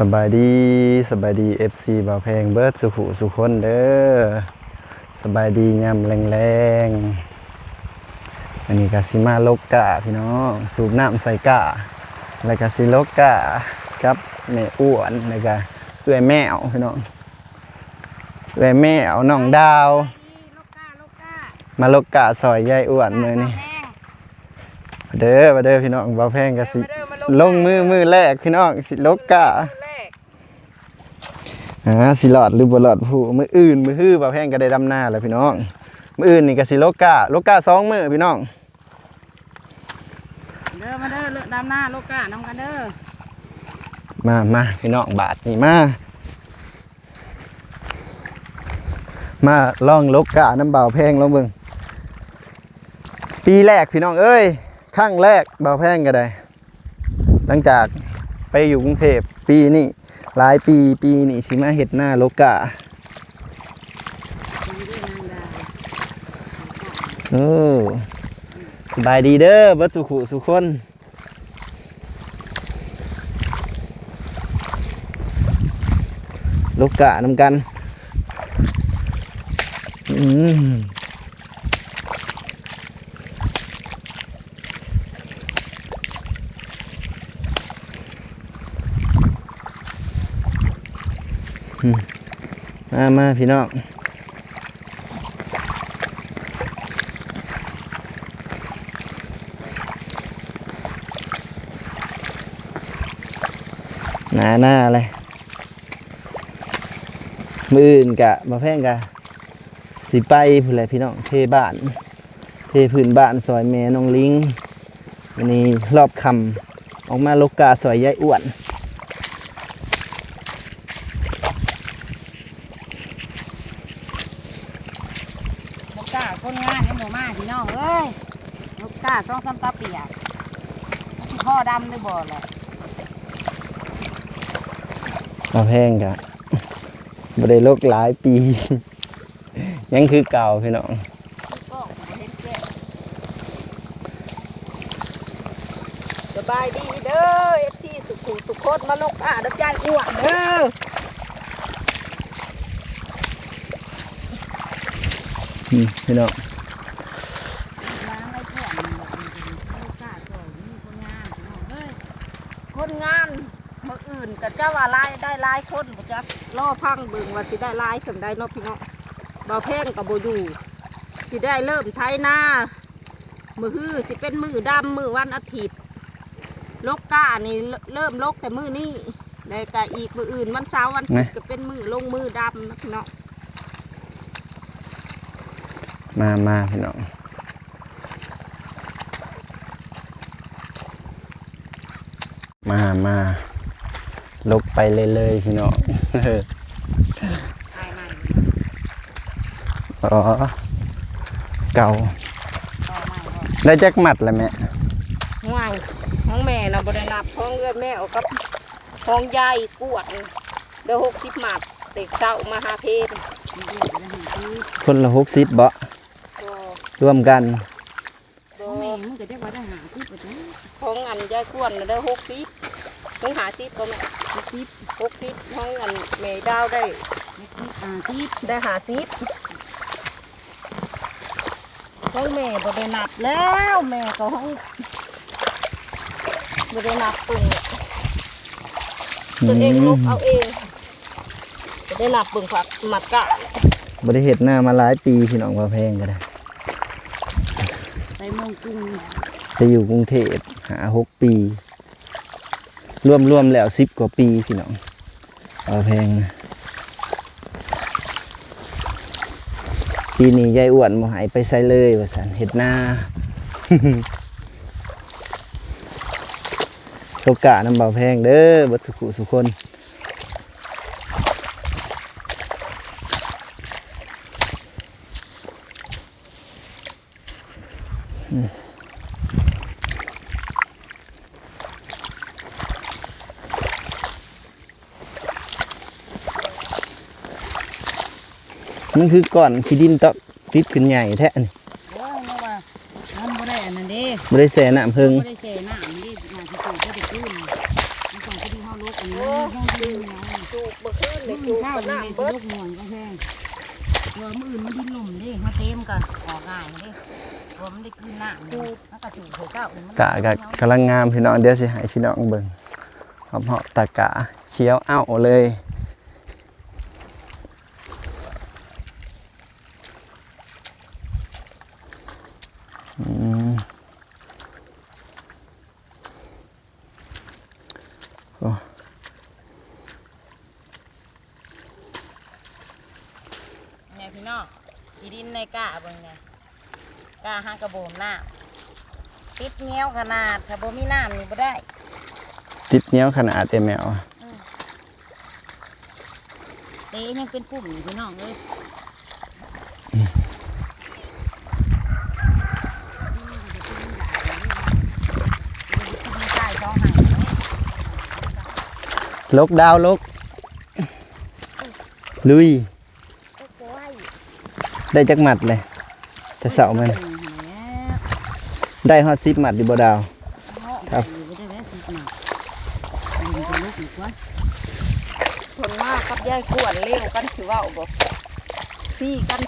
สบายดีสบายดี FC บ่าวแพงเบิร์ดสุขุสุคนเด้อสบายดียามแรงๆอันนี้ก็สิมาโลกกะพี่น้องสูบน้ำใส่กะแล้วก็สิโลกกะกับแม่อ้วนแล้วก็เอื้อยแมวพี่น้องเอื้อยแมวน้องดาวลูกก้าลูกก้ามาโลกกะซอยยายอ้วนมื้อนี้แห้งเด้อมาเด้อพี่น้องบ่าวแพงก็สิลงมือมือแรกพี่น้องสิโลกกะแรก อ่าสิหลอดหรือบ่หลอดผู้มืออื่นมือฮื้อบ่าแพงก็ได้ดำหน้าแล้วพี่น้องมืออื่นนี่ก็สิโลกาโลกาสองมือพี่น้องเด้อมาเด้อเลือกดำหน้าลูกก้าน้ำกันเด้อมามาพี่น้องบาทนี่มามาลองโลกาน้ำเบาแพงลองเบิ่งปีแรกพี่น้องเอ้ยครั้งแรกเบาแพงก็ได้ หลังจากไปอยู่กรุงเทพปีนี้ หลายปีปีนี้สิมาเฮ็ดหน้าโลกาโอ้สบายดีเด้อบัดสุขุสุคนลูกกะนำกัน อืม มามาพี่น้องหนาหน้าเลยมืออื่นกะมาแพงกะสิไปพุ่นแหละพี่น้องเทบ้าน เทพื้นบ้านซอยแม่น้องลิงวันนี้รอบคำออกมาลกกาซอยยายอ้วน ลูกก้าคนงานยังหมูมาพี่น้องเอ้ยลูกก้าต้องซ้ำตาเปียกที่พ่อดำ ได้บ่แหละมาแพงกะบ่ได้ลกหลายปี ยังคือเก่าพี่น้องลูกก้องบ่เห็นแก่สบายดีเด้อเอฟซีสุขุสุขคนมาลูกก้าดับใจอ้วนเด้ออืมพี่น้อง ล้างให้ถ่วงลูกก้าสวยมีคนงานพี่น้องเอ้ยคนงานเมื่ออื่นก็ เจ้าว่าลายได้ลายคนบ่จักล่อพังเบิ่งว่าสิได้ลายสำได้เนาะพี่น้องบ่าวแพงกับบ่อยู่สิได้เริ่มไถนามือฮื้อสิเป็นมือดำมือวันอาทิตย์ลกก้านี่เริ่มลกแต่มือนี้แล้วก็อีกมืออื่นวันเสาร์วันอาทิตย์ก็เป็นมือลงมือดำนะพี่น้องมามาพี่น้องมามา ลกไปเลยเลยๆพี่น้องถ่ายใหม่อ๋อเก่าต่อใหม่ก่อนได้จักหมัดแล้วแม่ห่วยห้องแม่เราบริณับห้องเอื้อนแม่เอากับห้องยายกวดเดี๋ยวหกสิบหมัดเด็กเจ้ามาหาเพศคนละหกสิบเบาะก็ร่วมกันก็มึงก็ได้ว่าได้หาสิบห้องอันยายกวนน่ะได้หกสิบ มึงหาสิบก็แม่หกสิบหกสิบห้องอันแม่ดาวได้หาสิบได้หาสิบห้องแม่บริณับแล้วแม่ก็ห้องบริณับตุงตัวเองลบเอาเองจะได้หลับเบิ่งฝักหมัดกะบริเหตุหน้ามาหลายปีพี่น้องว่าแพงก็ได้ไปมองกุ้งไปอยู่กรุงเทพหาหกปี รวมรวมแล้วสิบกว่าปีพี่น้องว่าแพงนะปีนี้ยายอ้วนมาหายไปใส่เลยว่าสันเห็ดหน้าโอกาสน้ำเบาแพงเด้อบัดสุขุสุคน มันคือก่อนขี้ดินตอกติดขึ้นใหญ่แท้นี่เด้อเนาะว่ามันบ่ได้อันนั้นเด้ไม่ได้แส่น้ำเพิงบ่ได้เสน้ำนี่น่าสิโตบ่ได้ขึ้นมันต้องไปดูเฮาลกอันนี้ห้องดินนะจูบบ่ขึ้นเลยจูจูบบข้าวบ่นี่น้ำเบิเบิดดห่วงก็แห้งตัวมืออื่นมันดินลุ่มดิเขาเต็มก็ออกง่ายดิตัวมันได้คืนหน้าดูแล้วก็จูบหัวเก้ากะกะกำลังงามพี่น้องเดี๋ยวสิให้พี่น้องเบิ่งหอมเหาะตะกะเขียวเอ้าเลย พี่น้องอีดินในกะเบิ่งไงกะห้างกระโบมหน้าติดเงี้ยวขนาดถ้าบ่มีน้ำนี่บ่ได้ ติดเหนี้ยวขนาดเอแมวเต้ยังเป็นปุ่มอยู่พี่น้องเลยใต้ช่องหางลกดาวลกลุย ได้จักหมัดเลยจะเสามัน ได้ฮอดซิปหมัดดิบดาว ครับส่วนมากกับยายกวนเร็วกันสิเว้าบ่ซี่กัน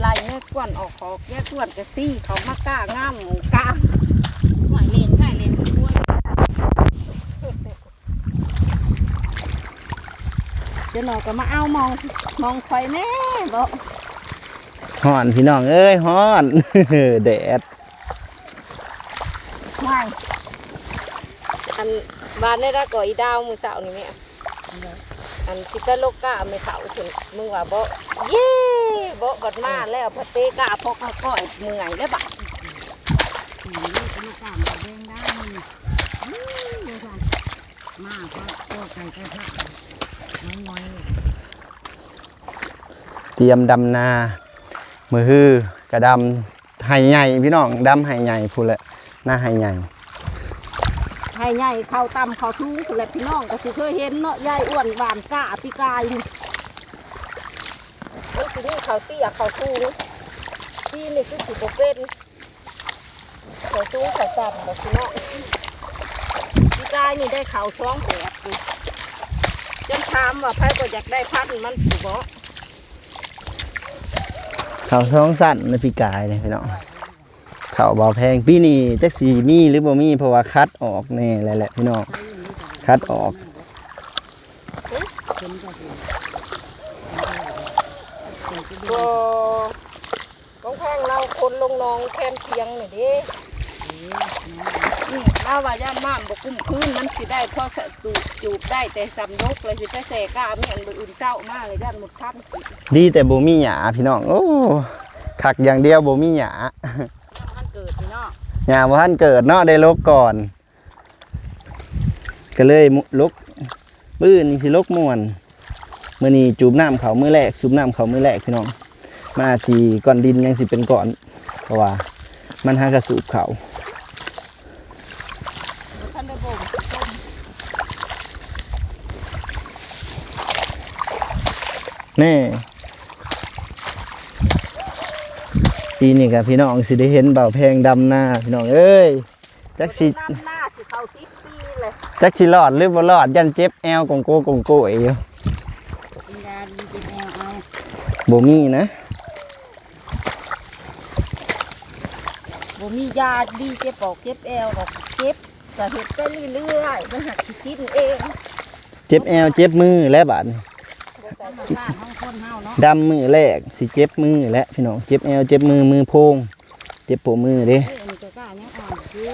ไล่แม่กวนออกขอกแยกกวนก็ซี่เขามากล้างามหมูกล้าหอยเลนใช่เลนเป็นพวกเดี๋ยวหนอก็มาเอามองมองคอยแน่บ่ ฮ้อนพี่น้องเอ้ยฮ้อนแดดไม่อันบ้านได้ละก่ออีดาวมือเสานี่แม่อันคิดว่าโลกกาไม่เสาถึงมึงว่าบ่เย่บ่บัดมาแล้วพอเตกาพกมาก้อยเมื่อยแล้วบัดสีนี่เป็นลูกกามาแดงได้นี่เดี๋ยวก่อนมากก็ตัวไก่ไก่ทอดน้อยๆเตรียมดำนา มือฮือกระดำไห้ใหญ่พี่น้องดำไห้ใหญ่พูดแหละหน้าไห้ใหญ่ให้ใหญ่เข้าตำเข้าทุ่งแหละพี่น้องก็สิเคยเห็นเนาะยายอ้วนหวานกาปีกายนี่นี่นี่เขาเตี้ยเขาทุ่งที่นี่คือสิบเป็นเขาทุ่งเขาต่ำแบบพี่น้องปีกายนี่ได้เขาช่องแบบจนถามว่าไผก็อยากได้พันธุ์มันสิบ่ เขาท้องสั้นในพี่กายเลยพี่น้องเขาเบาแพงพี่นี้จักสีมีหรือบ่มีเพราะว่าคัดออกแน่แหละแหละพี่น้องคัดออกก็ต้องแพงเราคนลงนองแคนเคียงหน่อยดิ นี่เราว่าย่านม่ามบ่กุ้มคืนมันสิได้พอสะจูบจูบได้แต่สำยกเลยสิไปแสกล้าเมียนบ่อื่นเจ้ามาเลยย่านหมดคันสิดีแต่บ่มีหยาพี่น้องโอ้คักอย่างเดียวบ่มีหยามันเกิดพี่น้องหยาบ่ทันเกิดเนาะได้ลกก่อน ก็เลยมุลกปื้นนี่สิลกม่วนมื้อนี้จูบน้ำเขามื้อแรกสูบน้ำเขามื้อแรกพี่น้องมาสิก้อนดินยังสิเป็นก้อนเพราะว่า มันหากระสูบเขา ท่านได้บ่ม แน่ปีนี้กับพี่น้องสิได้เห็นเบาแพงดำหน้าพี่น้องเอ้ยจักสิน้ำหน้าสิเข้าสิบปีเลยจักสิรอดหรือบ่รอดยันเจ็บแอวกงโกกงโกเอวกินยาดีกินแอลเอาบ่มีนะบ่มียาดีเจ็บปอกเจ็บแอวดอกเจ็บก็เฮ็ดไปเรื่อยๆมันหักสิกินเอง เจ็บแอวเจ็บมือและบาดนี้ ดำมือแรกสิเจ็บมือและพี่น้องเจ็บแอวเจ็บมือมือโพง เจ็บโปะมือเด้เฮ้ยอันนี้ก็กล้ายังอ่อนคือ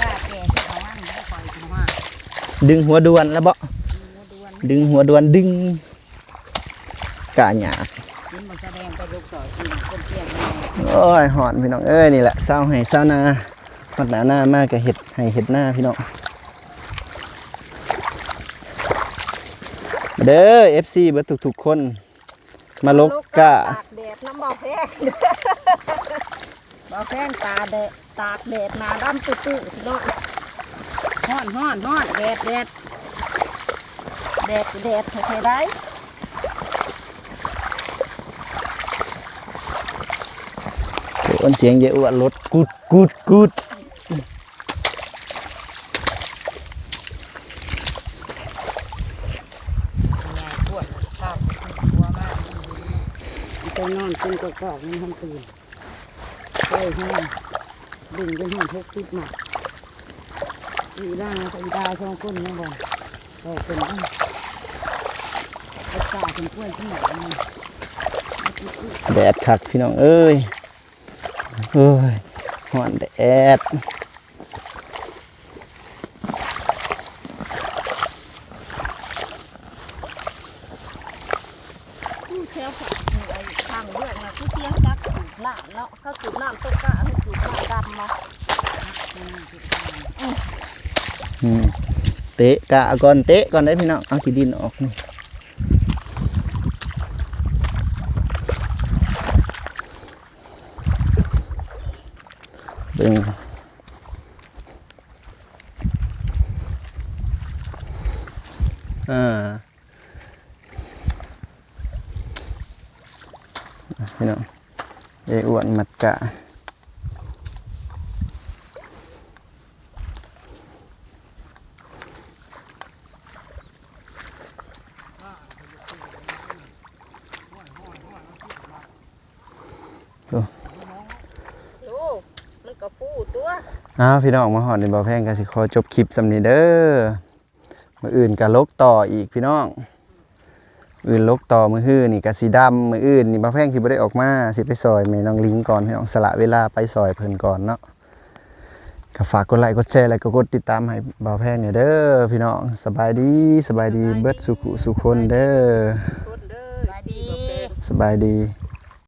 กล้าแก่ที่เขาว่ามันก็ปล่อยถึงว่าดึงหัวดวนแล้วบ่ดวนดึงหัวดวนดึงกะหยาบกินมันแสดงไปลูกสอยกินคนเที่ยงโอ้ยหอนพี่น้องเอ้ยนี่แหละเศร้าให้เศร้านาฮอดหน้าหน้ามากก็เฮ็ดให้เฮ็ดหน้าพี่น้อง เด้อ FC เบิดทุกๆคน มาลกกะตากแดดน้ำเบาแพงเบาแพงตาแดดตากแดดหนาดำตื้อๆพี่น้องฮ้อนฮ้อนฮ้อนแดดแดดแดดแดดใครได้โอนเสียงเยอะอ้วนรถกุดกุดกุด นอนเป็นกระกอกมันทำตื่นเฮ้ยแห้งดึงจนหัวทุกติดหมักอีด่ากับอีดาสองคนนี่บ่ก็เป็นอันกระกาเป็นกล้วยที่ไหนแดดคักพี่น้องเอ้ยเอ้ยฮ้อนแดด ผู้เชี่ยวชาญไอ้ทางเรื่องนะผู้เชี่ยวจักสูบน้ำเนาะเขาสูบน้ำต้นกล้าให้สูบน้ำดำมา อืม เตะกะก่อนเตะก่อนได้พี่น้องเอาขี้ดินออกนี่เบิ่งอ่าพี่น้องเออ้วนมัดกะ โอ้มันก็ปูตัว อ้าวพี่น้องมาหอดในบ่อแพงกันสิขอจบคลิปสำนี้เด้อมืออื่นก็ลกต่ออีกพี่น้องมื้ออื่นลกต่อมือฮื้อนี่ก็สีดำมืออื่นนี่บ่อแพงสิบ่ได้ออกมาสิไปซอยแม่น้องลิงก่อนพี่น้องสละเวลาไปซอยเพิ่นก่อนเนาะก็ฝากกดไลค์กดแชร์แล้วก็กดติดตามให้บ่าวแพงเนี่ยเด้อพี่น้องสบายดีสบายดีเบิดสุขุสุคนเด้อคนเด้อสวัสดีสบายดี